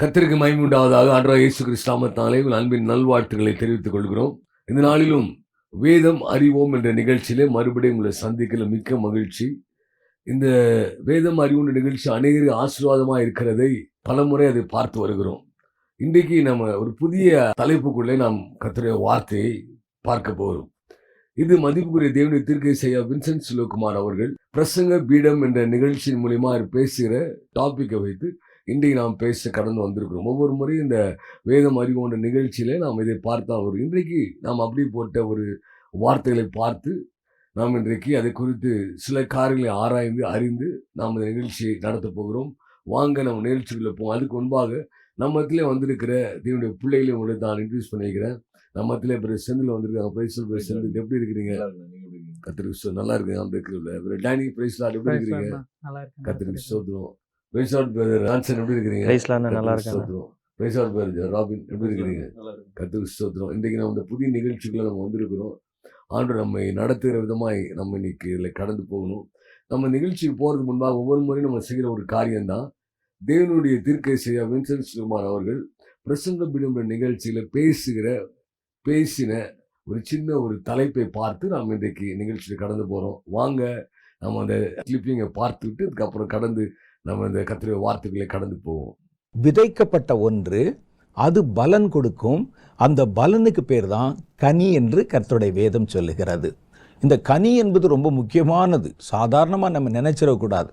கத்திற்கு மயமுண்டாவதாக ஆண்டவராக இயேசு கிறிஸ்தாமத்தாலே உங்கள் அன்பின் நல்வாழ்த்துக்களை தெரிவித்துக் கொள்கிறோம். இந்த நாளிலும் வேதம் அறிவோம் என்ற நிகழ்ச்சியிலே மறுபடியும் உங்களை சந்திக்கல மிக்க மகிழ்ச்சி. இந்த வேதம் அறிவோம் நிகழ்ச்சி அநேகருக்கு ஆசீர்வாதமாக இருக்கிறதை பலமுறை அதை பார்த்து வருகிறோம். இன்றைக்கு நம்ம ஒரு புதிய தலைப்புக்குள்ளே நாம் கத்துடைய வார்த்தையை பார்க்க போகிறோம். இது மதிப்புக்குரிய தேவனுடைய தீர்க்கை செய்ய வின்சென்ட் சிலோகுமார் அவர்கள் பிரசங்க பீடம் என்ற நிகழ்ச்சியின் மூலியமா அவர் பேசுகிற டாப்பிக்கை வைத்து இன்றைக்கு நாம் பேச கடந்து வந்திருக்கிறோம். ஒவ்வொரு முறையும் இந்த வேதம் அறிவோன்ற நிகழ்ச்சியில நாம் இதை பார்த்தா வரும் இன்றைக்கு நாம் அப்படி போட்ட ஒரு வார்த்தைகளை பார்த்து நாம் இன்றைக்கு அதை குறித்து சில காரியங்களை ஆராய்ந்து அறிந்து நாம் இந்த நிகழ்ச்சியை நடத்த போகிறோம். வாங்க நம்ம நிகழ்ச்சிக்குள்ள போவோம். அதுக்கு முன்பாக நம்மத்திலே வந்திருக்கிற தேவனுடைய பிள்ளைகளை உங்களை நான் இன்ட்ரடியூஸ் பண்ணிக்கிறேன். நம்மத்திலே பிறகு செந்தில் வந்திருக்காங்க. பிரைசல் பிறகு செந்தில் எப்படி இருக்கிறீங்க? கத்திரிக்கு நல்லா இருக்கு அந்த இருக்கிற டேனி பிரைஸ்லாட் எப்படி இருக்கிறீங்க? நல்லா இருக்கேன் பிரைஸ்லாட் பிரதர் ஆன்சன் எப்படி இருக்கிறீங்க? பிரைஸ்லாண்ணா நல்லா ஸ்தோத்திரம். பிரைஸ்லாட் பிரதர் ராபின் எப்படி இருக்கிறீங்க? கத்திரிக்கு ஸ்தோத்திரம். இன்றைக்கு நம்ம இந்த புதிய நிகழ்ச்சிக்குள்ள நம்ம வந்திருக்கிறோம். ஆண்டு நம்மை நடத்துகிற விதமாய் நம்ம இன்னைக்கு இதில் கடந்து போகணும். நம்ம நிகழ்ச்சிக்கு போகிறதுக்கு முன்பாக ஒவ்வொரு முறையும் நம்ம செய்கிற ஒரு காரியம்தான். தேவனுடைய தீர்க்கை செய்ய வின்சென்ட் சுகுமார் அவர்கள் பிரசங்க பிடும்புற நிகழ்ச்சியில் பேசுகிற பேசின ஒரு சின்ன ஒரு தலைப்பை பார்த்து நாம் இன்றைக்கு நிகழ்ச்சியில் கடந்து போகிறோம் வாங்க நம்ம அந்த கிளிப்பிங்கை பார்த்துவிட்டு அதுக்கப்புறம் கடந்து நம்ம இந்த கத்திரிய வார்த்தைகளை கடந்து போவோம். விதைக்கப்பட்ட ஒன்று அது பலன் கொடுக்கும். அந்த பலனுக்கு பேர் தான் கனி என்று கர்த்தருடைய வேதம் சொல்லுகிறது. இந்த கனி என்பது ரொம்ப முக்கியமானது. சாதாரணமாக நம்ம நினைச்சிடக்கூடாது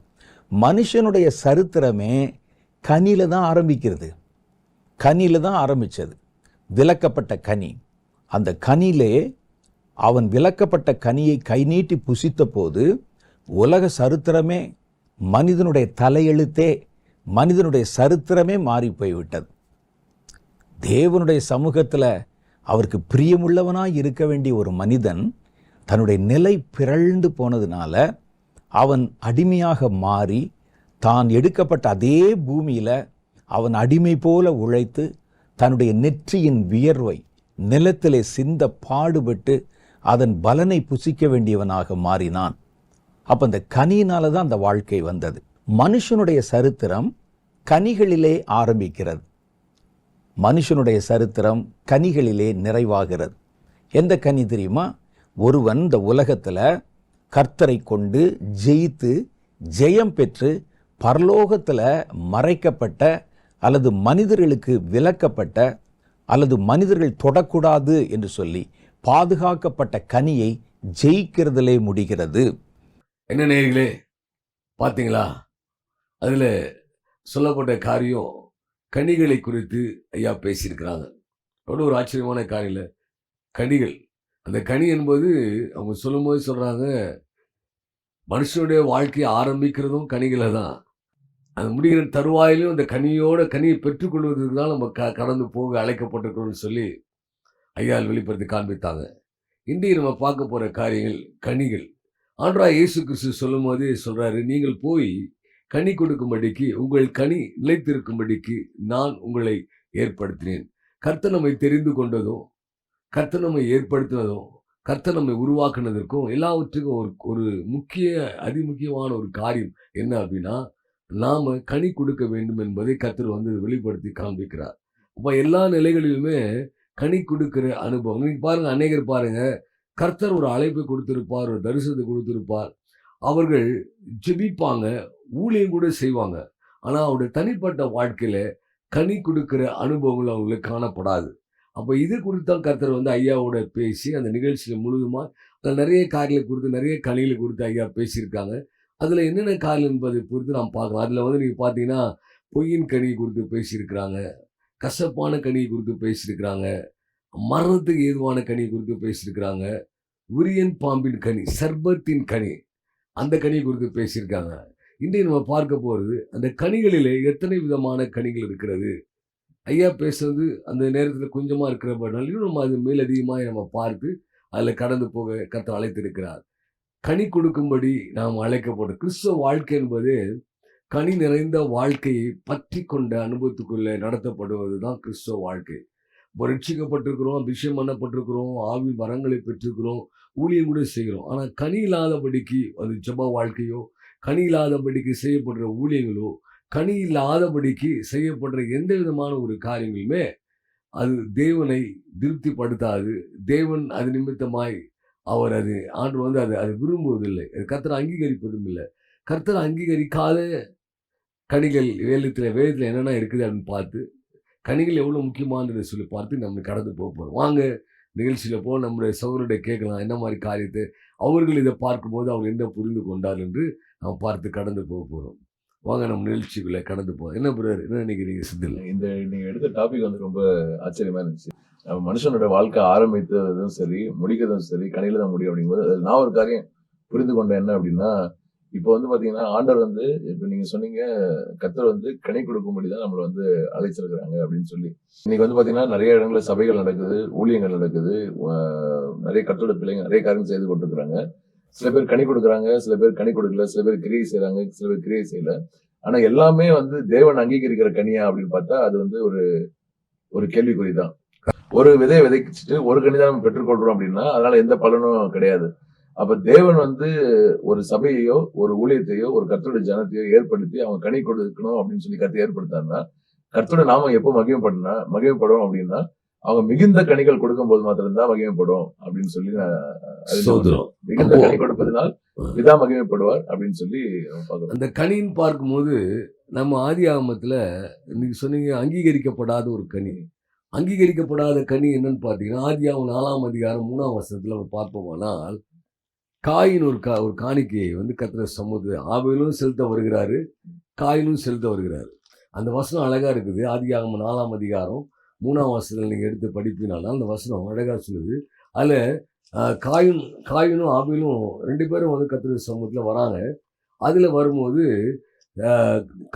மனுஷனுடைய சரித்திரமே கனியில் தான் ஆரம்பிக்கிறது. கனியில் தான் ஆரம்பித்தது விலக்கப்பட்ட கனி. அந்த கனியிலே அவன் விளக்கப்பட்ட கனியை கை நீட்டி புசித்த போது உலக சரித்திரமே மனிதனுடைய தலையெழுத்தே மனிதனுடைய சரித்திரமே மாறி போய்விட்டது தேவனுடைய சமூகத்தில் அவருக்கு பிரியமுள்ளவனாய் இருக்க வேண்டிய ஒரு மனிதன் தன்னுடைய நிலை பிறழ்ந்து போனதுனால அவன் அடிமையாக மாறி தான் எடுக்கப்பட்ட அதே பூமியில் அவன் அடிமை போல உழைத்து தன்னுடைய நெற்றியின் வியர்வை நிலத்திலே சிந்த பாடுபட்டு அதன் பலனை புசிக்க வேண்டியவனாக மாறினான். அப்போ இந்த கனியினால தான் அந்த வாழ்க்கை வந்தது. மனுஷனுடைய சரித்திரம் கனிகளிலே ஆரம்பிக்கிறது. மனுஷனுடைய சரித்திரம் கனிகளிலே நிறைவாகிறது. எந்த கனி தெரியுமா? ஒருவன் இந்த உலகத்தில் கர்த்தரை கொண்டு ஜெயித்து ஜெயம் பெற்று பரலோகத்தில் மறைக்கப்பட்ட அல்லது மனிதர்களுக்கு விலக்கப்பட்ட அல்லது மனிதர்கள் தொடக்கூடாது என்று சொல்லி பாதுகாக்கப்பட்ட கனியை ஜெயிக்கிறதிலே முடிகிறது. என்ன நேர்களே பார்த்தீங்களா அதில் சொல்லப்பட்ட காரியம் கனிகளை குறித்து ஐயா பேசியிருக்கிறாங்க. அவ்வளோ ஒரு ஆச்சரியமான காரியம் இல்லை. கனிகள். அந்த கனி என்பது அவங்க சொல்லும்போது சொல்கிறாங்க மனுஷனுடைய வாழ்க்கையை ஆரம்பிக்கிறதும் கனிகளை தான். அது முடிகிற தருவாயிலும் அந்த கனியோட கனியை பெற்றுக்கொள்வதற்கு தான் நம்ம க கடந்து போக அழைக்கப்பட்டிருக்கிறோம்னு சொல்லி ஐயால் வெளிப்படுத்தி காண்பித்தாங்க. இன்றைக்கு நம்ம பார்க்க போகிற காரியங்கள் கனிகள். ஆண்டரா இயேசு கிறிஸ்து சொல்லும்போது சொல்கிறாரு நீங்கள் போய் கனி கொடுக்கும்படிக்கு உங்கள் கனி நிலைத்திருக்கும்படிக்கு நான் உங்களை ஏற்படுத்தினேன். கர்த்த நம்மை தெரிந்து கொண்டதும் கர்த்த நம்மை ஏற்படுத்தினதும் கர்த்த நம்மை உருவாக்குனதற்கும் எல்லாவற்றுக்கும் ஒரு ஒரு முக்கிய அதிமுக்கியமான ஒரு காரியம் என்ன அப்படின்னா நாம் கனி கொடுக்க வேண்டும் என்பதை கர்த்தர் வந்து வெளிப்படுத்தி காண்பிக்கிறார். அப்போ எல்லா நிலைகளிலுமே கனி கொடுக்குற அனுபவம் நீங்கள் பாருங்கள் அநேகர் பாருங்கள் கர்த்தர் ஒரு அழைப்பை கொடுத்திருப்பார் ஒரு தரிசனத்தை கொடுத்திருப்பார். அவர்கள் ஜெபிப்பாங்க ஊழியம் கூட செய்வாங்க. ஆனால் அவருடைய தனிப்பட்ட வாழ்க்கையில் கனி கொடுக்குற அனுபவங்கள் அவங்களுக்கு காணப்படாது. அப்போ இது குறித்தான் கர்த்தர் வந்து ஐயாவோட பேசி அந்த நிகழ்ச்சியில் முழுதுமா அதில் நிறைய காரியங்களை குறித்து நிறைய கனிகளை குறித்து ஐயா பேசியிருக்காங்க. அதில் என்னென்ன காரியம் என்பதை குறித்து நாம் பார்க்கலாம். அதில் வந்து நீங்கள் பார்த்தீங்கன்னா பொய்யின் கனியை குறித்து பேசியிருக்கிறாங்க கசப்பான கனியை குறித்து பேசியிருக்கிறாங்க. மரணத்துக்கு ஏதுவான கனி குறித்து பேசியிருக்கிறாங்க. உரியன் பாம்பின் கனி சர்பத்தின் கனி அந்த கனி குறித்து பேசியிருக்காங்க. இன்றைக்கு நம்ம பார்க்க போகிறது அந்த கனிகளிலே எத்தனை விதமான கனிகள் இருக்கிறது? ஐயா பேசுறது அந்த நேரத்தில் கொஞ்சமாக இருக்கிறபடினால இன்னும் நம்ம அது மேலதிகமாக நம்ம பார்த்து அதில் கடந்து போக கற்று அழைத்திருக்கிறார். கனி கொடுக்கும்படி நாம் அழைக்கப்படும். கிறிஸ்துவ வாழ்க்கை என்பது கனி நிறைந்த வாழ்க்கையை பற்றி கொண்ட அனுபவத்துக்குள்ளே நடத்தப்படுவது தான் கிறிஸ்துவ வாழ்க்கை. ரட்சிக்கப்பட்டிருக்கிறோம் அபிஷேகம் பண்ணப்பட்டிருக்கிறோம் ஆவி வரங்களை பெற்றிருக்கிறோம் ஊழியம் கூட செய்கிறோம். ஆனால் கனி இல்லாதபடிக்கு அது ஜப வாழ்க்கையோ கனி இல்லாதபடிக்கு செய்யப்படுற ஊழியங்களோ கனி இல்லாதபடிக்கு செய்யப்படுற எந்த விதமான ஒரு காரியங்களுமே அது தேவனை திருப்திப்படுத்தாது. தேவன் அது நிமித்தமாய் அவர் அது ஆண்டு வந்து அது அது விரும்புவதில்லை. அது கர்த்தரை அங்கீகரிப்பதும் இல்லை. கர்த்தரை அங்கீகரிக்காத கனிகள் வேலத்தில் வேதத்தில் என்னென்ன இருக்குது அப்படின்னு பார்த்து கனிகள் எவ்வளோ முக்கியமானதை சொல்லி பார்த்து நம்ம கடந்து போக போகிறோம் வாங்க நிகழ்ச்சியில் போ நம்முடைய சகோதரருடைய கேட்கலாம். என்ன மாதிரி காரியத்தை? அவர்கள் இதை பார்க்கும்போது அவர் என்ன புரிந்து கொண்டார் என்று நாம் பார்த்து கடந்து போக போகிறோம் வாங்க நம்ம நிகழ்ச்சிக்குள்ளே கடந்து போவோம். என்ன பிரதர் என்ன நினைக்கிறீங்க? சிந்தில். இந்த நீங்கள் எடுத்த டாபிக் வந்து ரொம்ப ஆச்சரியமாக இருந்துச்சு. நம்ம மனுஷனோட வாழ்க்கை ஆரம்பித்ததும் சரி முடிக்கிறதும் சரி கடையில தான் முடியும் அப்படிங்கும்போது அதில் நான் ஒரு காரியம் புரிந்து கொண்டேன். என்ன அப்படின்னா இப்போ வந்து பாத்தீங்கன்னா ஆண்டவர் வந்து இப்போ நீங்க சொன்னீங்க கத்தர் வந்து கனி கொடுக்கும்படி தான் நம்மளை வந்து அழைச்சிருக்கிறாங்க அப்படின்னு சொல்லி. இன்னைக்கு வந்து பாத்தீங்கன்னா நிறைய இடங்களில் சபைகள் நடக்குது ஊழியங்கள் நடக்குது நிறைய கத்தோட பிள்ளைங்க நிறைய காரியம் செய்து கொண்டிருக்கிறாங்க. சில பேர் கனி கொடுக்குறாங்க சில பேர் கனி கொடுக்கல சில பேர் கிரியை செய்யறாங்க சில பேர் கிரியை செய்யல. ஆனா எல்லாமே வந்து தேவன் அங்கீகரிக்கிற கனியா அப்படின்னு பார்த்தா அது வந்து ஒரு ஒரு கேள்விக்குறி தான். ஒரு விதையை விதைச்சிட்டு ஒரு கனி தான் நம்ம பெற்றுக்கொள்றோம் அப்படின்னா அதனால எந்த பலனும் கிடையாது. அப்ப தேவன் வந்து ஒரு சபையையோ ஒரு ஊழியத்தையோ ஒரு கர்த்தருடைய ஜனத்தையோ ஏற்படுத்தி அவங்க கனி கொடுக்கணும் அப்படின்னு சொல்லி கருத்தை ஏற்படுத்தாருன்னா கர்த்தருடைய நாம எப்போ மகிமைப்படனா மகிமைப்படும் அப்படின்னா அவங்க மிகுந்த கனிகள் கொடுக்கும் போது மாத்திரம்தான் மகிமைப்படும் அப்படின்னு சொல்லி நான் மிகுந்த கனி கொடுப்பதனால் பிதா மகிமைப்படுவார் அப்படின்னு சொல்லி நம்ம பார்க்கிறோம். அந்த கனின்னு பார்க்கும்போது நம்ம ஆதி ஆகமத்தில் இன்னைக்கு சொன்னீங்க அங்கீகரிக்கப்படாத ஒரு கனி. அங்கீகரிக்கப்படாத கனி என்னன்னு பார்த்தீங்கன்னா ஆதி ஆகும் நாலாம் அதிகாரம் மூணாம் வருஷத்தில் நம்ம பார்ப்போமானால் காயின் ஒரு கா ஒரு காணிக்கையை வந்து கத்திர சமூக ஆவிலும் செலுத்த வருகிறாரு காயினும் செலுத்த வருகிறாரு. அந்த வசனம் அழகாக இருக்குது. ஆதிகாகம் நாலாம் அதிகாரம் மூணாம் வருஷத்தில் நீங்கள் எடுத்து படிப்பினாலும் அந்த வசனம் அழகாக சொல்லுது. அதில் காயும் காயினும் ஆபிலும் ரெண்டு பேரும் வந்து கத்திர சமூகத்தில் வராங்க. அதில் வரும்போது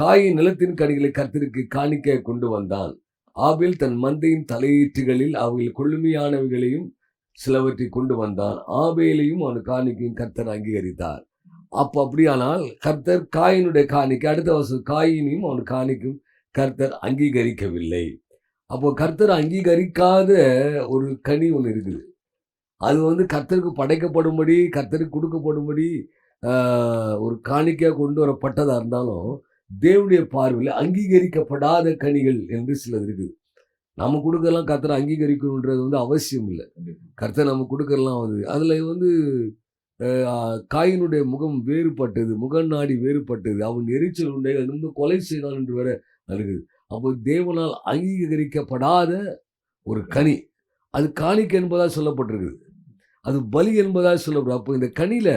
காயின் நிலத்தின் கடிகளை கத்திற்கு காணிக்க கொண்டு வந்தான். ஆபில் தன் மந்தையின் தலையீற்றுகளில் அவைகள் கொள்ளுமையானவைகளையும் சிலவற்றை கொண்டு வந்தான். ஆபேலையும் அவன் காணிக்கையும் கர்த்தர் அங்கீகரித்தார். அப்போ அப்படியானால் கர்த்தர் காயினுடைய காணிக்கை அடுத்த வருஷம் காயினையும் அவன் காணிக்கும் கர்த்தர் அங்கீகரிக்கவில்லை. அப்போ கர்த்தர் அங்கீகரிக்காத ஒரு கனி ஒன்று இருக்குது. அது வந்து கர்த்தருக்கு படைக்கப்படும்படி கர்த்தருக்கு கொடுக்கப்படும்படி ஒரு காணிக்கையாக கொண்டு வரப்பட்டதாக இருந்தாலும் தேவனுடைய பார்வையில் அங்கீகரிக்கப்படாத கனிகள் என்று சிலது இருக்குது. நம்ம கொடுக்கலாம் கர்த்தரை அங்கீகரிக்கணுன்றது வந்து அவசியம் இல்லை. கர்த்தர் நம்ம கொடுக்கலாம் வந்து அதில் வந்து காயினுடைய முகம் வேறுபட்டது முகநாடி வேறுபட்டது அவன் எரிச்சல் உண்டை வந்து கொலை செய்தான் என்று வேற இருக்குது அப்போ தேவனால் அங்கீகரிக்கப்படாத ஒரு கனி அது காணிக்கை என்பதாக சொல்லப்பட்டிருக்குது. அது பலி என்பதாக சொல்லப்படுது அப்போ இந்த கனியில்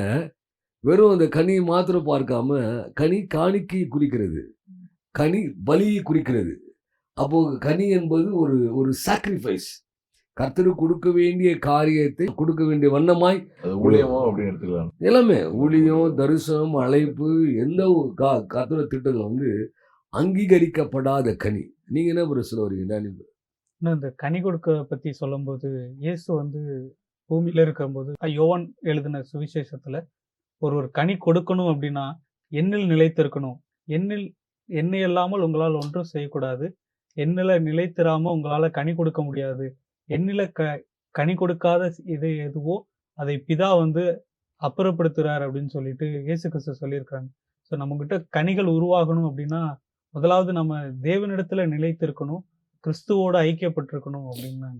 வெறும் அந்த கனியை மாத்திரம் பார்க்காம கனி காணிக்கையை குறிக்கிறது. கனி பலியை குறிக்கிறது. அப்போ கனி என்பது ஒரு ஒரு சாக்ரிஃபைஸ் கர்த்தருக்கு கொடுக்க வேண்டிய காரியத்தை கொடுக்க வேண்டிய வண்ணமாய் ஊழியமோ அப்படின்னு எடுத்துக்கலாம். எல்லாமே ஊழியம் தரிசனம் அழைப்பு எந்த ஒரு கா கர்த்தரோட திட்டங்கள் வந்து அங்கீகரிக்கப்படாத கனி. நீங்க என்ன ஒரு வரீங்க bro? இன்னும் இந்த கனி கொடுக்க பத்தி சொல்லும்போது இயேசு வந்து பூமியில இருக்கும்போது யோவான் எழுதின சுவிசேஷத்துல ஒரு ஒரு கனி கொடுக்கணும் அப்படின்னா எண்ணில் நிலைத்திருக்கணும். எண்ணில் எண்ணெய் இல்லாமல் உங்களால் ஒன்றும் செய்யக்கூடாது. எண்ணில நிலைத்திராம உங்களால கனி கொடுக்க முடியாது. எண்ணில க கனி கொடுக்காத இது எதுவோ அதை பிதா வந்து அப்புறப்படுத்துறார் அப்படின்னு சொல்லிட்டு இயேசு கிறிஸ்து சொல்லியிருக்காங்க. ஸோ நம்மக்கிட்ட கனிகள் உருவாகணும் அப்படின்னா முதலாவது நம்ம தேவனிடத்துல நிலைத்திருக்கணும் கிறிஸ்துவோட ஐக்கியப்பட்டிருக்கணும் அப்படின்னு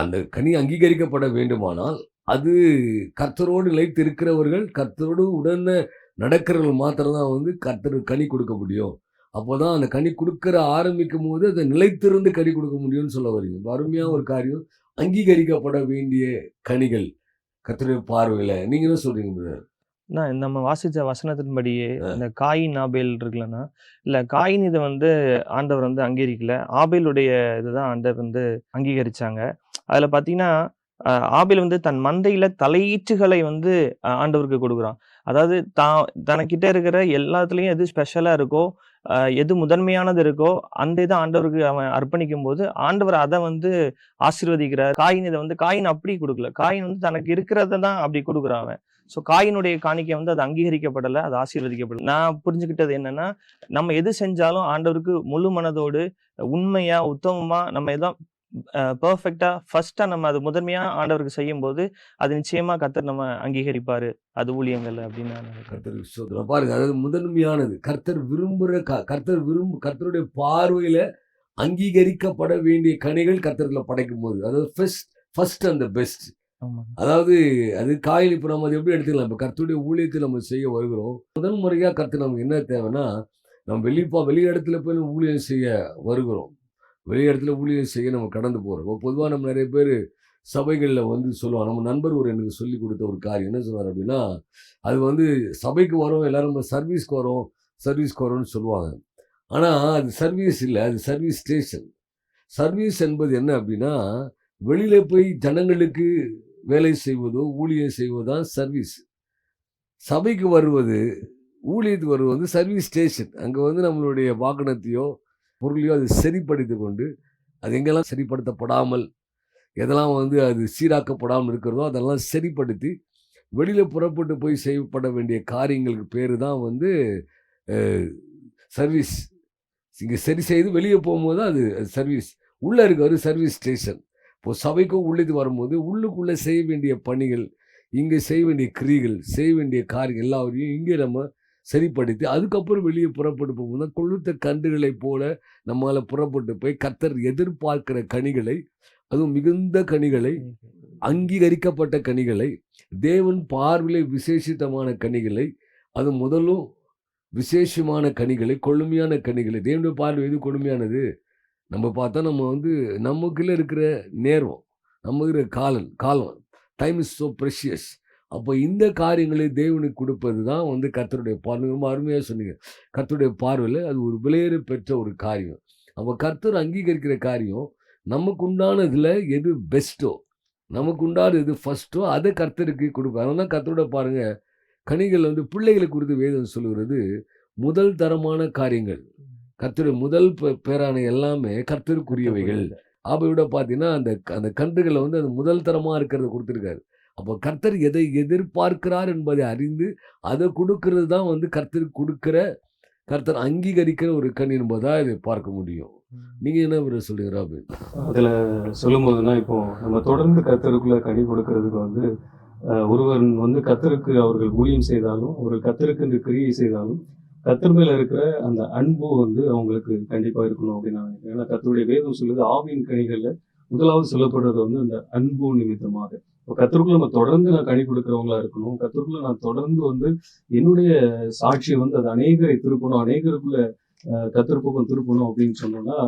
அந்த கனி அங்கீகரிக்கப்பட வேண்டுமானால் அது கர்த்தரோடு நிலைத்து இருக்கிறவர்கள் கர்த்தரோடு உடனே நடக்கிறவர்கள் மாத்திரம்தான் வந்து கர்த்தர் கனி கொடுக்க முடியும். அப்போதான் அந்த கனி கொடுக்கிற ஆரம்பிக்கும் போது அதை நிலைத்திருந்து கனி கொடுக்க முடியும்னு சொல்ல வரீங்க. அருமையா ஒரு காரியம். அங்கீகரிக்கப்பட வேண்டிய கனிகள் கர்த்தருடைய பார்வையில. நீங்க என்ன brother? நான் நம்ம வாசிச்ச வசனத்தின்படியே இந்த காயின் ஆபேல் இருக்குல்லன்னா இல்ல காயின் இதை வந்து ஆண்டவர் வந்து அங்கீகரிக்கல. ஆபேலுடைய இதுதான் ஆண்டவர் வந்து அங்கீகரிச்சாங்க. அதுல பாத்தீங்கன்னா அஹ், ஆபேல் வந்து தன் மந்தையில தலையீற்றுகளை வந்து ஆண்டவருக்கு கொடுக்குறான். அதாவது தான் தனக்கிட்ட இருக்கிற எல்லாத்துலயும் எது ஸ்பெஷலா இருக்கோ எது முதன்மையானது இருக்கோ அந்த இதை ஆண்டவருக்கு அவன் அர்ப்பணிக்கும் போது ஆண்டவர் அதை வந்து ஆசீர்வதிக்கிறார். காயின் இதை வந்து காயின் அப்படி கொடுக்கல. காயின் வந்து தனக்கு இருக்கிறத தான் அப்படி கொடுக்குறான் அவன். ஸோ காயினுடைய காணிக்கை வந்து அது அங்கீகரிக்கப்படலை அது ஆசீர்வதிக்கப்படலை. நான் புரிஞ்சுக்கிட்டது என்னன்னா நம்ம எது செஞ்சாலும் ஆண்டவருக்கு முழு மனதோடு உண்மையா உத்தமமா நம்ம எதோ பெர்ஃபெக்ட்டா ஃபர்ஸ்ட்டா நம்ம அது முதன்மையா ஆண்டவருக்கு செய்யும்போது, அது நிச்சயமா கர்த்தர் நம்ம அங்கீகரிப்பாரு. அது ஊழியங்கள் அப்படின்னு நான் நினைக்கிறேன். கர்த்தருக்கு ஸ்தோத்திரம் பாருங்க அதாவது முதன்மையானது கர்த்தர் விரும்புகிற க கர்த்தர் விரும்பு கர்த்தருடைய பார்வையில அங்கீகரிக்கப்பட வேண்டிய கனிகள் கர்த்தர்ல படைக்கும் போது அதாவது ஃபர்ஸ்ட் ஃபர்ஸ்ட் அந்த பெஸ்ட் ஆமா. அதாவது அது காயில் இப்போ நம்ம அதை எப்படி எடுத்துக்கலாம் இப்போ கர்த்தருடைய ஊழியத்தை நம்ம செய்ய வருகிறோம் முதல் முறையாக கர்த்தர் நமக்கு என்ன தேவைன்னா நம்ம வெளிப்பா வெளி இடத்துல போய் ஊழியம் செய்ய வருகிறோம் வெளி இடத்துல ஊழியர் செய்ய நம்ம கடந்து போகிறோம் இப்போ பொதுவாக நம்ம நிறைய பேர் சபைகளில் வந்து சொல்லுவாங்க. நம்ம நண்பர் ஒரு எனக்கு சொல்லி கொடுத்த ஒரு காரியம். என்ன சொன்னார் அப்படின்னா அது வந்து சபைக்கு வரோம் எல்லாரும் நம்ம சர்வீஸ்க்கு வரோம் சர்வீஸ்க்கு வரோம்னு சொல்லுவாங்க. ஆனால் அது சர்வீஸ் இல்லை அது சர்வீஸ் ஸ்டேஷன். சர்வீஸ் என்பது என்ன அப்படின்னா வெளியில் போய் ஜனங்களுக்கு வேலை செய்வதோ ஊழியம் செய்வதோ தான் சர்வீஸ். சபைக்கு வருவது ஊழியத்துக்கு வருவது வந்து சர்வீஸ் ஸ்டேஷன். அங்கே வந்து நம்மளுடைய வாகனத்தையோ பொருளையோ அது சரிப்படுத்தி கொண்டு அது எங்கெல்லாம் சரிப்படுத்தப்படாமல் எதெல்லாம் வந்து அது சீராக்கப்படாமல் இருக்கிறதோ அதெல்லாம் சரிப்படுத்தி வெளியில் புறப்பட்டு போய் செய்யப்பட வேண்டிய காரியங்களுக்கு பேர் தான் வந்து சர்வீஸ். இங்கே சரி செய்து வெளியே போகும்போது அது சர்வீஸ். உள்ளே இருக்கிற சர்வீஸ் ஸ்டேஷன். இப்போது சபைக்கும் உள்ளது வரும்போது உள்ளுக்குள்ளே செய்ய வேண்டிய பணிகள் இங்கே செய்ய வேண்டிய கிரிகள் செய்ய வேண்டிய காரியங்கள் எல்லாவற்றையும் இங்கே நம்ம சரிப்படுத்தி அதுக்கப்புறம் வெளியே புறப்பட்டு போகும்போது தான் கொழுத்த கன்றுகளைப் போல நம்மளால் புறப்பட்டு போய் கத்தர் எதிர்பார்க்கிற கனிகளை அதுவும் மிகுந்த கனிகளை அங்கீகரிக்கப்பட்ட கனிகளை தேவன் பார்வையிலே விசேஷித்தமான கனிகளை அது முதலும் விசேஷமான கனிகளை கொழுமையான கனிகளை. தேவனுடைய பார்வை எது கொடுமையானது? நம்ம பார்த்தா நம்ம வந்து நமக்குள்ளே இருக்கிற நேரம் நம்ம இருக்கிற காலம் காலம் டைம் இஸ் ஸோ ப்ரெஷியஸ் அப்போ இந்த காரியங்களை தேவனுக்கு கொடுப்பது தான் வந்து கர்த்தருடைய பார்வை ரொம்ப அருமையாக சொன்னீங்க. கர்த்தருடைய பார்வையில் அது ஒரு விலையேற பெற்ற ஒரு காரியம். அப்போ கர்த்தர் அங்கீகரிக்கிற காரியம் நமக்கு உண்டானதில் எது பெஸ்ட்டோ நமக்கு உண்டான எது ஃபஸ்ட்டோ அதை கர்த்தருக்கு கொடுப்பார் அதனால தான் கர்த்தரோட பாருங்க கனிகள் வந்து பிள்ளைகளை குறித்து வேதம் சொல்லுகிறது முதல் தரமான காரியங்கள். கர்த்தருடைய முதல் பேரான எல்லாமே கர்த்தருக்குரியவைகள். ஆபையோட பார்த்தீங்கன்னா அந்த அந்த கன்றுகளை வந்து அந்த முதல் தரமாக இருக்கிறத கொடுத்துருக்காரு. அப்போ கர்த்தர் எதை எதிர்பார்க்கிறார் என்பதை அறிந்து அதை கொடுக்கறது தான் வந்து கர்த்தருக்கு கொடுக்கிற கர்த்தர் அங்கீகரிக்கிற ஒரு கண் என்பதா இதை பார்க்க முடியும். நீங்க என்ன விட சொல்றீங்க ராபின்? அதுல சொல்லும்போதுன்னா இப்போ நம்ம தொடர்ந்து கத்தருக்குள்ள கனி கொடுக்கறதுக்கு வந்து ஒருவர் வந்து கத்தருக்கு அவர்கள் ஊழியம் செய்தாலும் அவர்கள் கத்தருக்கு இந்த கிரியை செய்தாலும் கத்தர் மேல இருக்கிற அந்த அன்பு வந்து அவங்களுக்கு கண்டிப்பா இருக்கணும் அப்படின்னு நான் நினைக்கிறேன். ஏன்னா கத்தருடைய வேதம் சொல்லுது ஆவியின் கனிகள்ல முதலாவது சொல்லப்படுறது வந்து அந்த அன்பு நிமித்தமாக. இப்போ கத்தருக்குள்ள நம்ம தொடர்ந்து நான் கணி கொடுக்குறவங்களா இருக்கணும். கத்திற்குள்ள நான் தொடர்ந்து வந்து என்னுடைய சாட்சியை வந்து அது அநேகரை திருப்பணும். அநேகருக்குள்ள அஹ், திருப்பணும் அப்படின்னு சொன்னோம்னா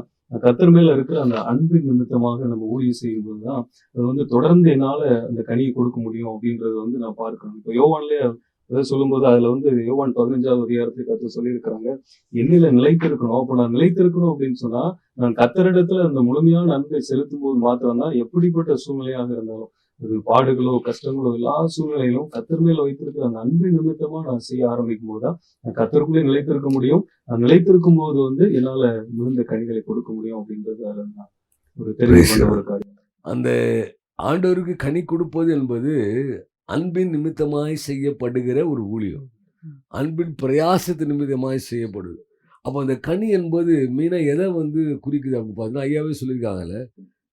கத்தர் மேல இருக்கிற அந்த அன்பின் நிமித்தமாக நம்ம ஊழியம் செய்யும்போது தான் அது வந்து தொடர்ந்து என்னால அந்த கனியை கொடுக்க முடியும் அப்படின்றத வந்து நான் பார்க்கணும் இப்போ யோவான்லயே அதாவது சொல்லும்போது அதில் வந்து யோவான் பதினஞ்சாவது அதிகாரத்தை கத்து சொல்லியிருக்கிறாங்க என்னில நிலைத்திருக்கணும். அப்போ நான் நிலைத்திருக்கணும் அப்படின்னு சொன்னால் நான் கத்தரிடத்துல அந்த முழுமையான அன்பை செலுத்தும் போது மாத்திரம்தான் எப்படிப்பட்ட சூழ்நிலையாக இருந்தாலும் பாடுகளோ கஷ்டங்களோ எல்லா சூழ்நிலையிலும் கத்தர் மேல வைத்திருக்கிற அந்த அன்பின் நிமித்தமா நான் செய்ய ஆரம்பிக்கும் போது தான் நான் கத்தருக்குள்ளே நிலைத்திருக்க முடியும். நான் நிலைத்திருக்கும் போது வந்து என்னால மிகுந்த கனிகளை கொடுக்க முடியும் அப்படின்றது அதுல நான் ஒரு கொண்ட ஒரு காரியம். அந்த ஆண்டவருக்கு கனி கொடுப்பது என்பது அன்பின் நிமித்தமாய் செய்யப்படுகிற ஒரு ஊழியம். அன்பின் பிரயாசத்து நிமித்தமாய் செய்யப்படுது. அப்போ அந்த கனி என்பது மீனாக எதை வந்து குறிக்குது அப்படின்னு பார்த்தீங்கன்னா ஐயாவே சொல்லியிருக்காங்கல்ல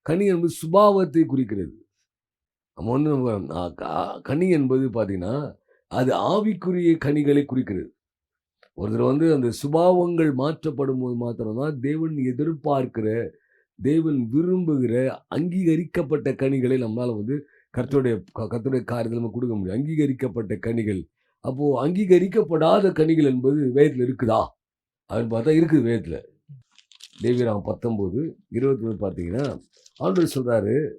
கனி என்பது சுபாவத்தை குறிக்கிறது. நம்ம வந்து நம்ம, க- கனி என்பது பார்த்தீங்கன்னா அது ஆவிக்குரிய கனிகளை குறிக்கிறது. ஒருத்தர் வந்து அந்த சுபாவங்கள் மாற்றப்படும் போது மாத்திரம்தான் தேவன் எதிர்பார்க்கிற தேவன் விரும்புகிற அங்கீகரிக்கப்பட்ட கனிகளை நம்மளால் வந்து கர்த்தருடைய க- கர்த்தருடைய காரியத்தில் நம்ம கொடுக்க முடியும். அங்கீகரிக்கப்பட்ட கனிகள். அப்போது அங்கீகரிக்கப்படாத கனிகள் என்பது வேதத்தில் இருக்குதா? அப்படின்னு பார்த்தா இருக்குது வேதத்தில். தேவிராம் பத்தொம்போது இருபத்தி பார்த்தீங்கன்னா ஆண்டவர் சொல்கிறாரு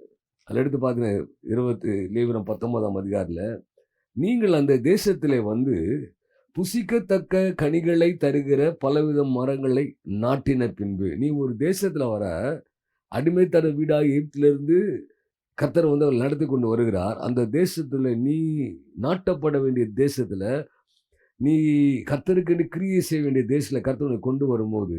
அதில் எடுத்து பார்த்தீங்கன்னா இருபத்தி லேவிரம் பத்தொன்பதாம் அதிகாரில். நீங்கள் அந்த தேசத்தில் வந்து புசிக்கத்தக்க கனிகளை தருகிற பலவித மரங்களை நாட்டின பின்பு நீ ஒரு தேசத்தில் வர அடிமைத்தன வீடாக எகிப்திலிருந்து கத்தர் வந்து அவர் நடத்தி கொண்டு வருகிறார். அந்த தேசத்தில் நீ நாட்டப்பட வேண்டிய தேசத்தில் நீ கத்தருக்கு கிரியை செய்ய வேண்டிய தேசத்தில் கத்தரை கொண்டு வரும்போது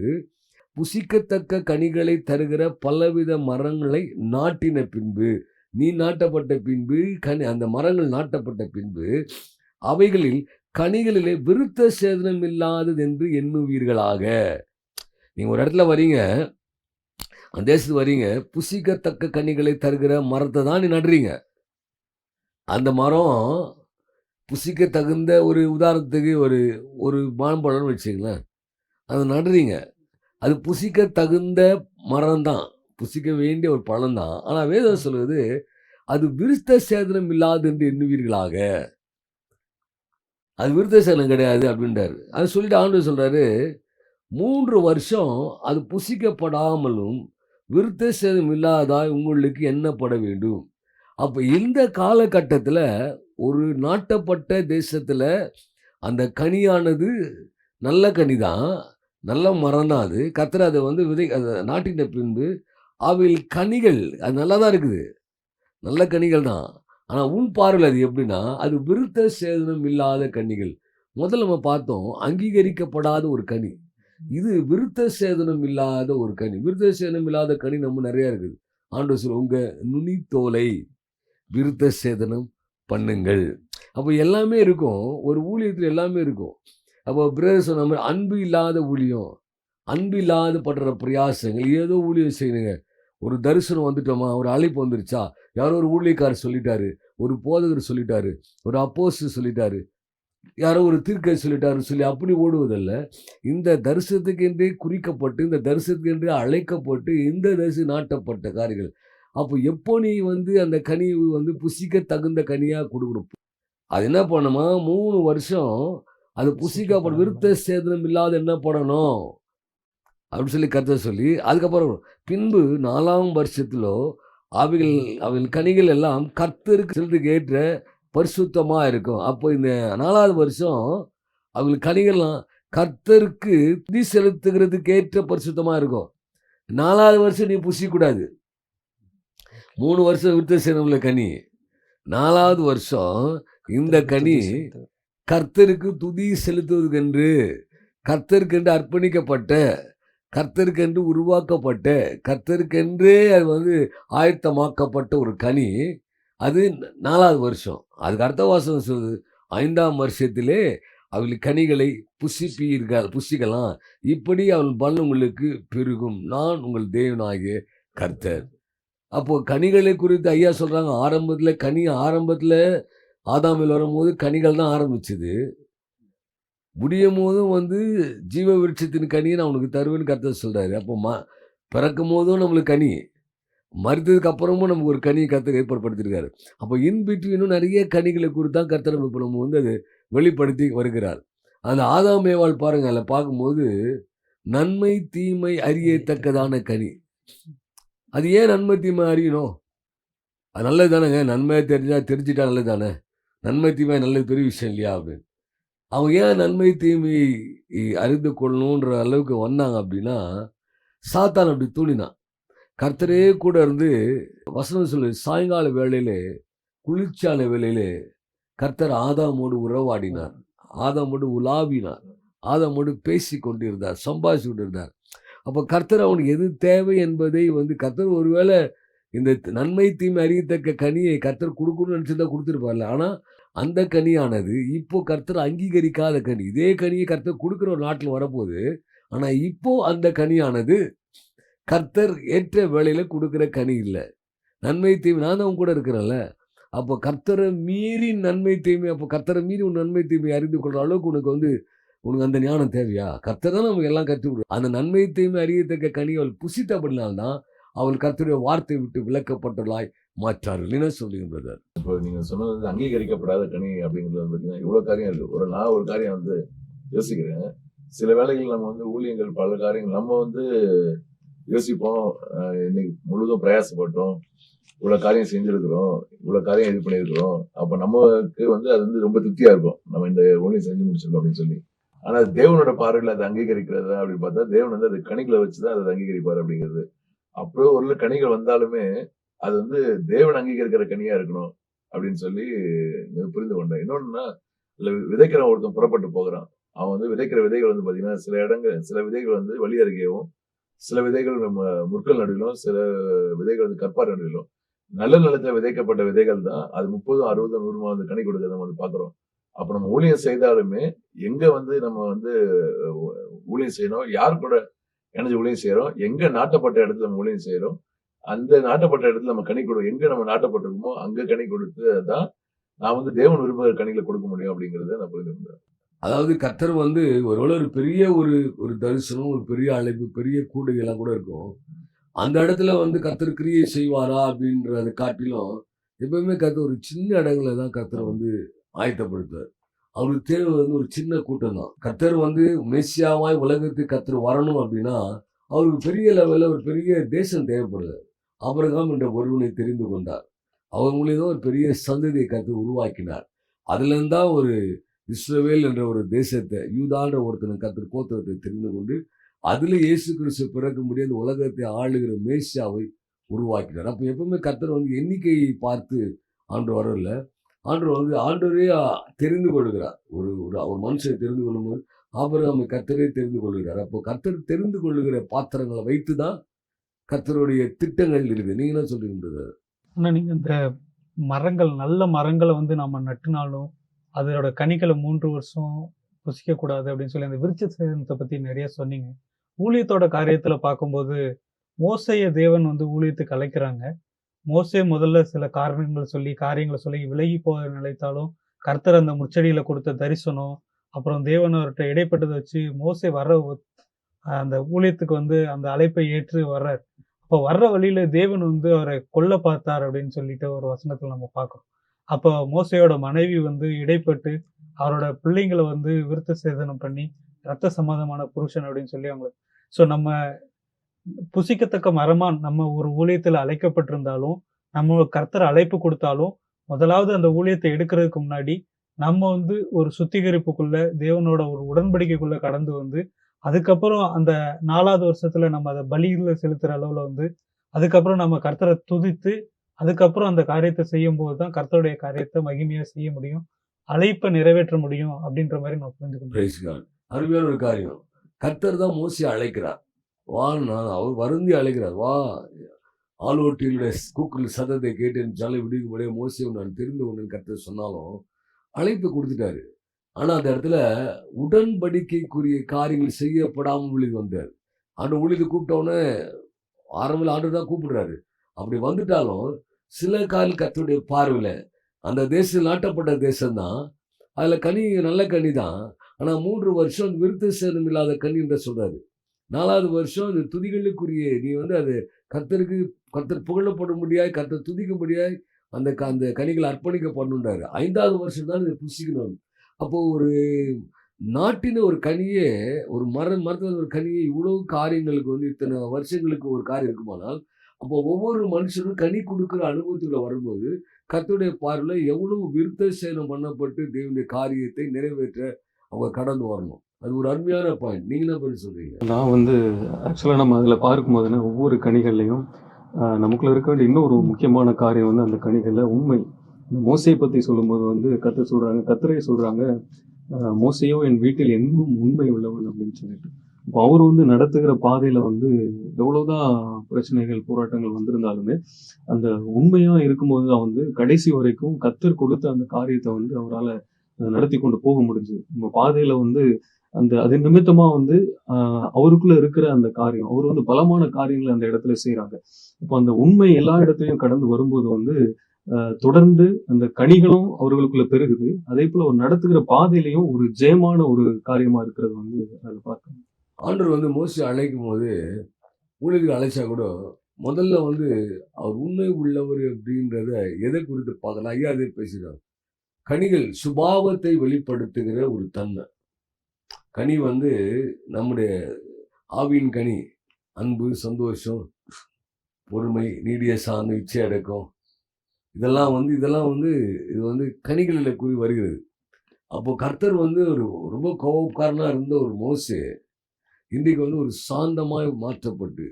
புசிக்கத்தக்க கனிகளை தருகிற பலவித மரங்களை நாட்டின பின்பு நீ நாட்டப்பட்ட பின்பு கனி அந்த மரங்கள் நாட்டப்பட்ட பின்பு அவைகளில் கனிகளிலே விருத்த சேதனம் இல்லாதது என்று எண்ணுவீர்களாக. நீங்கள் ஒரு இடத்துல வரீங்க அந்த தேசத்துக்கு வரீங்க புசிக்கத்தக்க கனிகளை தருகிற மரத்தை தான் நீ நடுறீங்க. அந்த மரம் புசிக்க தகுந்த ஒரு உதாரணத்துக்கு ஒரு ஒரு மாம்பழம்னு வச்சுங்களேன் அதை நடுறீங்க. அது புசிக்க தகுந்த மரம் தான் புசிக்க வேண்டிய ஒரு பழம் தான் ஆனால் வேதம் சொல்லுவது அது விருத்த சேதனம் இல்லாது என்று எண்ணுவீர்களாக. அது விருத்த சேதனம் கிடையாது அப்படின்றாரு. அது சொல்லிட்டு ஆண்டு சொல்றாரு மூன்று வருஷம் அது புசிக்கப்படாமலும் விருத்த சேதம் இல்லாதாய் உங்களுக்கு எண்ணப்பட வேண்டும். அப்போ இந்த காலகட்டத்தில் ஒரு நாட்டப்பட்ட தேசத்தில் அந்த கனியானது நல்ல கனி தான் நல்ல மரம் அது. கத்திர அதை வந்து விதை அதை நாட்டின பின்பு அவையில் கனிகள் அது நல்லா தான் இருக்குது. நல்ல கனிகள் தான். ஆனால் உன் பார்வையில் அது எப்படின்னா அது விருத்த சேதனம் இல்லாத கனிகள். முதல்ல நம்ம பார்த்தோம் அங்கீகரிக்கப்படாத ஒரு கனி. இது விருத்த சேதனம் இல்லாத ஒரு கனி. விருத்த சேதனம் இல்லாத கனி நம்ம நிறையா இருக்குது. ஆண்டு சொல் உங்கள் நுனித்தோலை விருத்த சேதனம் பண்ணுங்கள். அப்போ எல்லாமே இருக்கும். ஒரு ஊழியத்தில் எல்லாமே இருக்கும். அப்போ பிரதர் சொன்ன மாதிரி அன்பு இல்லாத ஊழியம் அன்பு இல்லாத படுற பிரயாசங்கள் ஏதோ ஊழியம் செய்யணுங்க. ஒரு தரிசனம் வந்துட்டோமா ஒரு அழைப்பு வந்துருச்சா யாரோ ஒரு ஊழியக்காரர் சொல்லிட்டாரு ஒரு போதகர் சொல்லிட்டாரு ஒரு அப்போஸ் சொல்லிட்டாரு யாரோ ஒரு தீர்க்க சொல்லிட்டாருன்னு சொல்லி அப்படி ஓடுவதல்ல. இந்த தரிசனத்துக்கென்றே குறிக்கப்பட்டு இந்த தரிசனத்துக்கென்றே அழைக்கப்பட்டு இந்த தரிசனம் நாட்டப்பட்ட காரியங்கள். அப்போ எப்போ நீ வந்து அந்த கனி வந்து புசிக்க தகுந்த கனியாக கொடுக்கணும்? அது என்ன பண்ணுமா மூணு வருஷம் அது புசிக்கப்பட விருத்த சேதனம் இல்லாத என்ன பண்ணணும் அப்படின்னு சொல்லி கருத்தை சொல்லி அதுக்கப்புறம் பின்பு நாலாம் வருஷத்திலோ அவைகள் அவைகள் கனிகள் எல்லாம் கர்த்தருக்கு செல்றதுக்கு ஏற்ற பரிசுத்தமாக இருக்கும். அப்போ இந்த நாலாவது வருஷம் அவங்களுக்கு கனிகள்லாம் கர்த்தருக்கு துதி செலுத்துகிறதுக்கு ஏற்ற பரிசுத்தமாக இருக்கும். நாலாவது வருஷம் நீ புசிக்கூடாது மூணு வருஷம் விருத்த சேனம்ல கனி. நாலாவது வருஷம் இந்த கனி கர்த்தருக்கு துதி செலுத்துவதற்கென்று கர்த்தருக்கென்று அர்ப்பணிக்கப்பட்ட கர்த்தருக்கென்று உருவாக்கப்பட்ட கர்த்தருக்கென்றே அது வந்து ஆயத்தமாக்கப்பட்ட ஒரு கனி. அது நாலாவது வருஷம். அதுக்கு அடுத்த வாசம் சொல்லுது ஐந்தாம் வருஷத்திலே அவள் கனிகளை புசிப்பீர்கள் புசிக்கலாம். இப்படி அவள் பலன் உங்களுக்கு பெருகும். நான் உங்கள் தேவனாகிய கர்த்தர். அப்போது கனிகளை குறித்து ஐயா சொல்கிறாங்க ஆரம்பத்தில் கனி ஆரம்பத்தில் ஆதாமில் வரும்போது கனிகள் தான் ஆரம்பிச்சுது. முடியும் போதும் வந்து ஜீவ விருட்சத்தின் கனியை நான் உனக்கு தருவேன்னு கர்த்தர் சொல்கிறாரு அப்போ ம பிறக்கும் போதும் நம்மளுக்கு கனி மறுத்ததுக்கு அப்புறமும் நமக்கு ஒரு கனியை கருத்தை ஏற்படுத்தியிருக்காரு. அப்போ இன்பிட்வீனும் நிறைய கனிகளை குறித்து தான் கர்த்தர் நம்ம நம்ம வந்து அது வெளிப்படுத்தி வருகிறார். அந்த ஆதாமேவாள் பாருங்கள் அதில் பார்க்கும்போது நன்மை தீமை அறியத்தக்கதான கனி. அது ஏன் நன்மை தீமை அறியணும்? அது நல்லது தானேங்க நன்மையாக தெரிஞ்சால் தெரிஞ்சிட்டா நல்லது தானே நன்மை தீமை நல்லது பெரிய விஷயம் இல்லையா அப்படின்னு அவங்க ஏன் நன்மை தீமை அறிந்து கொள்ளணுன்ற அளவுக்கு வந்தாங்க அப்படின்னா சாத்தான் அப்படி தூண்டினான் கர்த்தரே கூட இருந்து வசனம் சொல்லு சாயங்கால வேளையிலே குளிர்ச்சியான வேளையிலே கர்த்தர் ஆதாமோடு உறவாடினார். ஆதாமோடு உலாவினார். ஆதாமோடு பேசி கொண்டிருந்தார் சம்பாதிச்சு கொண்டிருந்தார். அப்போ கர்த்தர் அவனுக்கு எது தேவை என்பதை வந்து கர்த்தர் ஒருவேளை இந்த நன்மை தீமை அறியத்தக்க கனியை கர்த்தர் கொடுக்கணும்னு நினச்சிருந்தா கொடுத்துருப்பார்ல. ஆனால் அந்த கனியானது இப்போ கர்த்தர் அங்கீகரிக்காத கனி. இதே கனியை கர்த்தர் கொடுக்குற ஒரு நாட்டில் வரப்போகுது. ஆனால் இப்போ அந்த கனியானது கர்த்தர் ஏற்ற வேலையில் கொடுக்குற கனி இல்லை. நன்மை தீமை நான் தான் அவங்க கூட இருக்கிறேன்ல. அப்போ கர்த்தரை மீறி நன்மை தீமை அப்போ கர்த்தரை மீறி உன் நன்மை தீமை அறிந்து கொள்கிற அளவுக்கு உனக்கு வந்து உனக்கு அந்த ஞானம் தேவையா? கர்த்தர் தான் நமக்கு எல்லாம் கற்றுக் கொடுக்கும் அந்த நன்மை தீமை அறியத்தக்க கனி அவள் புசித்தபடினால்தான் அவள் கருத்துடைய வார்த்தை விட்டு விளக்கப்பட்டவளாய் மாற்றார்கள். என்ன சொல்லுங்க பிரதர் இப்போ நீங்கள் சொன்னது வந்து அங்கீகரிக்கப்படாத கனி அப்படிங்கிறது வந்து பார்த்தீங்கன்னா இவ்வளோ காரியம் இருக்கு. ஒரு நான் ஒரு காரியம் வந்து யோசிக்கிறேன். சில வேலைகள் நம்ம வந்து ஊழியங்கள் பல காரியங்கள் நம்ம வந்து யோசிப்போம். இன்னைக்கு முழுதும் பிரயாசப்பட்டோம். இவ்வளோ காரியம் செஞ்சுருக்குறோம். இவ்வளோ காரியம் இது பண்ணியிருக்கிறோம் அப்போ நமக்கு வந்து அது வந்து ரொம்ப திருப்தியாக இருக்கும். நம்ம இந்த ஊழியம் செஞ்சு முடிச்சிருக்கோம் அப்படின்னு சொல்லி. ஆனால் தேவனோட பார்வையில் அதை அங்கீகரிக்கிறதா அப்படின்னு பார்த்தா தேவன் வந்து அது கணிகளை வச்சுதான் அதை அங்கீகரிப்பார் அப்படிங்கிறது அப்போ ஒரு கனிகள் வந்தாலுமே அது வந்து தேவன் அங்கீகரிக்கிற கனியா இருக்கணும் அப்படின்னு சொல்லி புரிந்து கொண்டேன். இன்னொன்னுன்னா இல்லை விதைக்கிற ஒருத்தன் புறப்பட்டு போகிறான். அவன் வந்து விதைக்கிற விதைகள் வந்து பாத்தீங்கன்னா சில இடங்கள் சில விதைகள் வந்து வழி அருகேவும் சில விதைகள் நம்ம முற்கள் நடுவிலும் சில விதைகள் வந்து கற்பார் நடுவிலும் நல்ல நிலத்துல விதைக்கப்பட்ட விதைகள் தான் அது முப்பதும் அறுபதும் நூறு வந்து கனி கொடுக்க நம்ம வந்து பாக்குறோம். அப்ப நம்ம ஊழியம் செய்தாலுமே எங்க வந்து நம்ம வந்து ஊழியம் செய்யணும் யார் கூட இணைஞ்சு ஊழியம் செய்கிறோம் எங்கே நாட்டப்பட்ட இடத்துல நம்ம ஊழியம் செய்கிறோம் அந்த நாட்டப்பட்ட இடத்துல நம்ம கனி கொடு எங்கே நம்ம நாட்டப்பட்டிருக்கோமோ அங்கே கனி கொடுத்து தான் நான் வந்து தேவன் விரும்புகிற கனிகளை கொடுக்க முடியும் அப்படிங்கிறத நான் புரிந்து கொண்டேன். அதாவது கத்தர் வந்து ஒருவேளை ஒரு பெரிய ஒரு ஒரு தரிசனம் ஒரு பெரிய அழைப்பு பெரிய கூடுகைலாம் கூட இருக்கும். அந்த இடத்துல வந்து கத்தர் கிரியை செய்வாரா அப்படின்றத காட்டிலும் எப்பவுமே கத்தர் ஒரு சின்ன இடங்களை தான் கத்தரை வந்து ஆயத்தப்படுத்துவார். அவருக்கு தேவை வந்து ஒரு சின்ன கூட்டம் தான். கத்தர் வந்து மெஸ்ஸியாவாய் உலகத்துக்கு கத்தர் வரணும் அப்படின்னா அவருக்கு பெரிய லெவலில் ஒரு பெரிய தேசம் தேவைப்படுது. அபிரகாம் என்ற ஒருவனை தெரிந்து கொண்டார். அவர் மூலியம் ஒரு பெரிய சந்ததியை கற்று உருவாக்கினார். அதுலேருந்து தான் ஒரு இஸ்ரவேல் என்ற ஒரு தேசத்தை யூதான்ற ஒருத்தனை கற்று கோத்திரத்தை தெரிந்து கொண்டு அதில் இயேசு கிறிஸ்து பிறக்க முடியாது உலகத்தை ஆளுகிற மேசியாவை உருவாக்கினார். அப்போ எப்பவுமே கத்தர் வந்து எண்ணிக்கையை பார்த்து ஆண்டு வரல. ஆண்டவர் வந்து ஆண்டவரே தெரிந்து கொள்கிறார் ஒரு ஒரு ஒரு மனுஷனை தெரிந்து கொள்ளும்போது ஆபரகாமை கர்த்தரே தெரிந்து கொள்கிறார். அப்போ கர்த்தர் தெரிந்து கொள்ளுகிற பாத்திரங்களை வைத்து தான் கர்த்தருடைய திட்டங்கள் இருக்குது. நீங்க என்ன சொல்றீங்க ஆனால் நீங்கள் இந்த மரங்கள் நல்ல மரங்களை வந்து நம்ம நட்டுனாலும் அதோட கனிகளை மூன்று வருஷம் புசிக்கக்கூடாது அப்படின்னு சொல்லி அந்த விருச்ச சேதனத்தை பற்றி நிறைய சொன்னீங்க. ஊழியத்தோட காரியத்தில் பார்க்கும்போது மோசைய தேவன் வந்து ஊழியத்துக்கு அழைக்கிறாங்க. மோசே முதல்ல சில காரணங்கள் சொல்லி காரியங்களை சொல்லி விலகி போக நினைத்தாலும் கர்த்தர் அந்த முச்சடியில் கொடுத்த தரிசனம் அப்புறம் தேவன் அவர்கிட்ட இடைப்பட்டதை வச்சு மோசே வர்ற அந்த ஊழியத்துக்கு வந்து அந்த அழைப்பை ஏற்று வர்றார். அப்போ வர்ற வழியில தேவன் வந்து அவரை கொல்ல பார்த்தார் அப்படின்னு சொல்லிட்டு ஒரு வசனத்தில் நம்ம பார்க்குறோம். அப்போ மோசையோட மனைவி வந்து இடைப்பட்டு அவரோட பிள்ளைங்களை வந்து விருத்த சேதனம் பண்ணி ரத்த சம்மந்தமான புருஷன் அப்படின்னு சொல்லி அவங்களுக்கு ஸோ நம்ம புசிக்கத்தக்க மரமா நம்ம ஒரு ஊழியத்துல அழைக்கப்பட்டிருந்தாலும் நம்ம கர்த்தர் அழைப்பு கொடுத்தாலும் முதலாவது அந்த ஊழியத்தை எடுக்கிறதுக்கு முன்னாடி நம்ம வந்து ஒரு சுத்திகரிப்புக்குள்ள தேவனோட ஒரு உடன்படிக்கைக்குள்ள கடந்து வந்து அதுக்கப்புறம் அந்த நாலாவது வருஷத்துல நம்ம அதை பலியில செலுத்துற அளவுல வந்து அதுக்கப்புறம் நம்ம கர்த்தரை துதித்து அதுக்கப்புறம் அந்த காரியத்தை செய்யும் போது தான் கர்த்தருடைய காரியத்தை மகிமையா செய்ய முடியும் அழைப்பை நிறைவேற்ற முடியும் அப்படின்ற மாதிரி நான் புரிஞ்சுக்கிறேன் அருமையான ஒரு காரியம். கர்த்தர் தான் மோசி அழைக்கிறார். வா நான் அவர் வருந்தி அழைக்கிறார் வா. ஆலோட்டியுடைய கூக்குள் சத்தத்தை கேட்டு ஜலை விடுக்கும்படியே மோசியை நான் தெரிந்து கொண்டேன் கருத்து சொன்னாலும் அழைப்பு கொடுத்துட்டாரு. ஆனால் அந்த இடத்துல உடன்படிக்கைக்குரிய காரியங்கள் செய்யப்படாமல் உள்ளது வந்தார். அந்த உழுது கூப்பிட்டோன்னே ஆரம்பில் ஆண்டு தான் கூப்பிடுறாரு. அப்படி வந்துட்டாலும் சில கால் கத்துடைய பார்வையில் அந்த தேசம் நாட்டப்பட்ட தேசம்தான் அதில் கனி நல்ல கனி தான் ஆனால் மூன்று வருஷம் விருத்த சேதம் இல்லாத கனி என்று சொல்றாரு. நாலாவது வருஷம் இந்த துதிகளுக்குரிய நீ வந்து அது புகழப்பட கர்த்தர் புகழப்படும்படியாய் துதிக்க துதிக்கும்படியாய் அந்த க- அந்த கனிகளை அர்ப்பணிக்க பண்ணுன்றாரு ஐந்தாவது வருஷம் தான் இதை புசிக்கணும். அப்போது ஒரு நாட்டின ஒரு கனியே ஒரு மர மரத்தில் ஒரு கனியை இவ்வளவு காரியங்களுக்கு வந்து இத்தனை வருஷங்களுக்கு ஒரு காரியம் இருக்குமானால் அப்போ ஒவ்வொரு மனுஷனும் கனி கொடுக்குற அனுபவத்துக்குள்ள வரும்போது கத்துடைய பார்வையில் எவ்வளவு விருத்த சேனம் பண்ணப்பட்டு தேவனுடைய காரியத்தை நிறைவேற்ற அவங்க கடந்து வரணும். அது ஒரு அருமையான பாயிண்ட் நீங்களே பதில் பண்ணி சொல்றீங்க? நான் வந்து ஆக்சுவலாக நம்ம அதில் பார்க்கும்போதுன்னா ஒவ்வொரு கணிகள்லையும் நமக்குள்ள இருக்க வேண்டிய இன்னொரு முக்கியமான காரியம் வந்து அந்த கணிகளில் உண்மை. இந்த மோசையை பற்றி சொல்லும்போது வந்து கத்த சொல்கிறாங்க கத்தரே சொல்கிறாங்க மோசையோ என் வீட்டில் எங்கும் உண்மை உள்ளவன் அப்படின்னு சொல்லிட்டு. இப்போ அவர் வந்து நடத்துகிற பாதையில் வந்து எவ்வளோதான் பிரச்சனைகள் போராட்டங்கள் வந்திருந்தாலுமே அந்த உண்மையாக இருக்கும்போது தான் வந்து கடைசி வரைக்கும் கத்தர் கொடுத்த அந்த காரியத்தை வந்து அவரால் நடத்தி கொண்டு போக முடிஞ்சுது. நம்ம பாதையில் வந்து அந்த அது நிமித்தமா வந்து அவருக்குள்ள இருக்கிற அந்த காரியம் அவர் வந்து பலமான காரியங்களை அந்த இடத்துல செய்யறாங்க இப்போ அந்த உண்மை எல்லா இடத்துலையும் கடந்து வரும்போது வந்து தொடர்ந்து அந்த கனிகளும் அவர்களுக்குள்ள பெருகுது. அதே போல அவர் நடத்துகிற பாதையிலையும் ஒரு ஜெயமான ஒரு காரியமா இருக்கிறது வந்து அதை பார்க்கணும். ஆண்டர் வந்து மோசி அழைக்கும் போது ஊழியர்கள் அழைச்சா கூட முதல்ல வந்து அவர் உண்மை உள்ளவர் அப்படின்றத எதை குறித்து பார்க்கலாம் ஐயா அதே பேசுகிறார். கனிகள் சுபாவத்தை வெளிப்படுத்துகிற ஒரு தன்மை. கனி வந்து நம்முடைய ஆவியின் கனி. அன்பு சந்தோஷம் பொறுமை நீடிய சார்ந்த இச்சை அடக்கம். இதெல்லாம் வந்து இதெல்லாம் வந்து இது வந்து கனிகளில் கூறி வருகிறது. அப்போ கர்த்தர் வந்து ஒரு ரொம்ப கோபக்காரனாக இருந்த ஒரு மோசு இன்றைக்கு வந்து ஒரு சாந்தமாக மாற்றப்பட்டு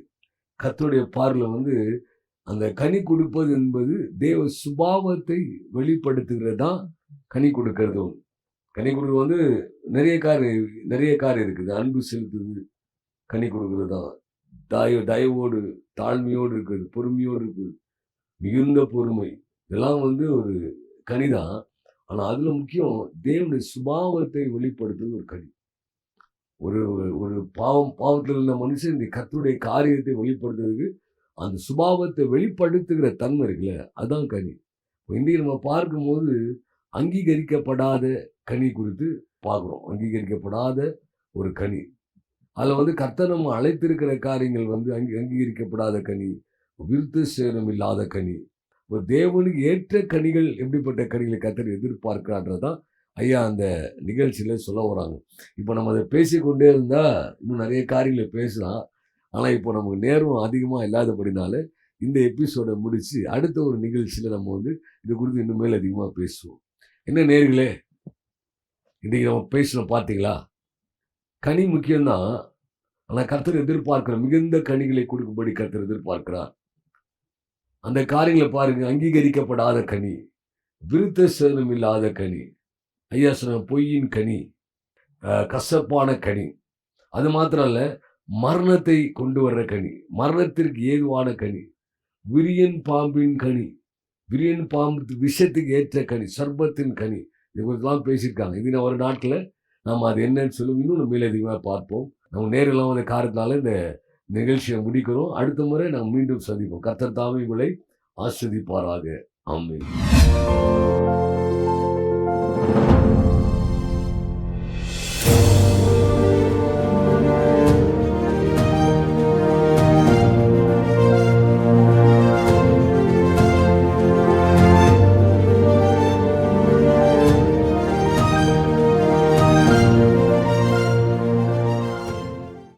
கர்த்தருடைய பார்வையில் வந்து அந்த கனி கொடுப்பது என்பது தேவ சுபாவத்தை வெளிப்படுத்துகிறது? தான் கனி கொடுக்கறது கனி கொடுக்குறது வந்து நிறைய கார் நிறைய கார் இருக்குது. அன்பு செலுத்துது. கனி கொடுக்குறது தான் தய தயவோடு தாழ்மையோடு இருக்குது. பொறுமையோடு இருக்குது. மிகுந்த பொறுமை. இதெல்லாம் வந்து ஒரு கனிதான். ஆனால் அதில் முக்கியம் தேவனுடைய சுபாவத்தை வெளிப்படுத்துறது ஒரு கனி. ஒரு ஒரு பாவம் பாவத்தில் இருந்த மனுஷன் இந்த கத்துடைய காரியத்தை வெளிப்படுத்துறதுக்கு அந்த சுபாவத்தை வெளிப்படுத்துகிற தன்மை இருக்குல்ல அதுதான் கனி. இப்போ நம்ம பார்க்கும்போது அங்கீகரிக்கப்படாத கனி குறித்து பார்க்குறோம். அங்கீகரிக்கப்படாத ஒரு கனி. அதில் வந்து கர்த்தர் நம்ம அழைத்திருக்கிற காரியங்கள் வந்து அங்கி அங்கீகரிக்கப்படாத கனி விருத்த சேனம் இல்லாத கனி. ஒரு தேவனுக்கு ஏற்ற கனிகள் எப்படிப்பட்ட கனிகளை கர்த்தர் எதிர்பார்க்கிறான்றதான் ஐயா அந்த நிகழ்ச்சியில் சொல்ல வராங்க. இப்போ நம்ம அதை பேசிக்கொண்டே இருந்தால் இன்னும் நிறைய காரியங்களை பேசலாம். ஆனால் இப்போ நமக்கு நேரம் அதிகமாக இல்லாதபடினால இந்த எபிசோடை முடித்து அடுத்த ஒரு நிகழ்ச்சியில் நம்ம வந்து இது குறித்து இன்னும் மேல் அதிகமாக பேசுவோம். என்ன நேர்களே? இன்றைக்கி நம்ம பேசணும் பார்த்தீங்களா? கனி முக்கியம்தான். ஆனால் கர்த்தர் எதிர்பார்க்கிற மிகுந்த கனிகளை கொடுக்கும்படி கர்த்தர் எதிர்பார்க்கிறார். அந்த காரியங்களை பாருங்க அங்கீகரிக்கப்படாத கனி விருத்த சேதம் இல்லாத கனி ஐயா சொன்ன பொய்யின் கனி கசப்பான கனி அது மாத்திரம் இல்லை மரணத்தை கொண்டு வர்ற கனி மரணத்திற்கு ஏதுவான கனி விரியன் பாம்பின் கனி விரியன் பாம்பு விஷத்துக்கு ஏற்ற கனி சர்பத்தின் கனி. இது குறித்துலாம் பேசியிருக்காங்க. இது ஒரு நாட்டில் நாம் அது என்னன்னு சொல்லி இன்னும் நம்ம மேலதிகமாக பார்ப்போம். நம்ம நேரில் வந்த காரணத்தினால இந்த நிகழ்ச்சியை முடிக்கிறோம். அடுத்த முறை நாம் மீண்டும் சந்திப்போம். கர்த்தர் தாமே உங்களை ஆஸ்வதிப்பாராக ஆமென்.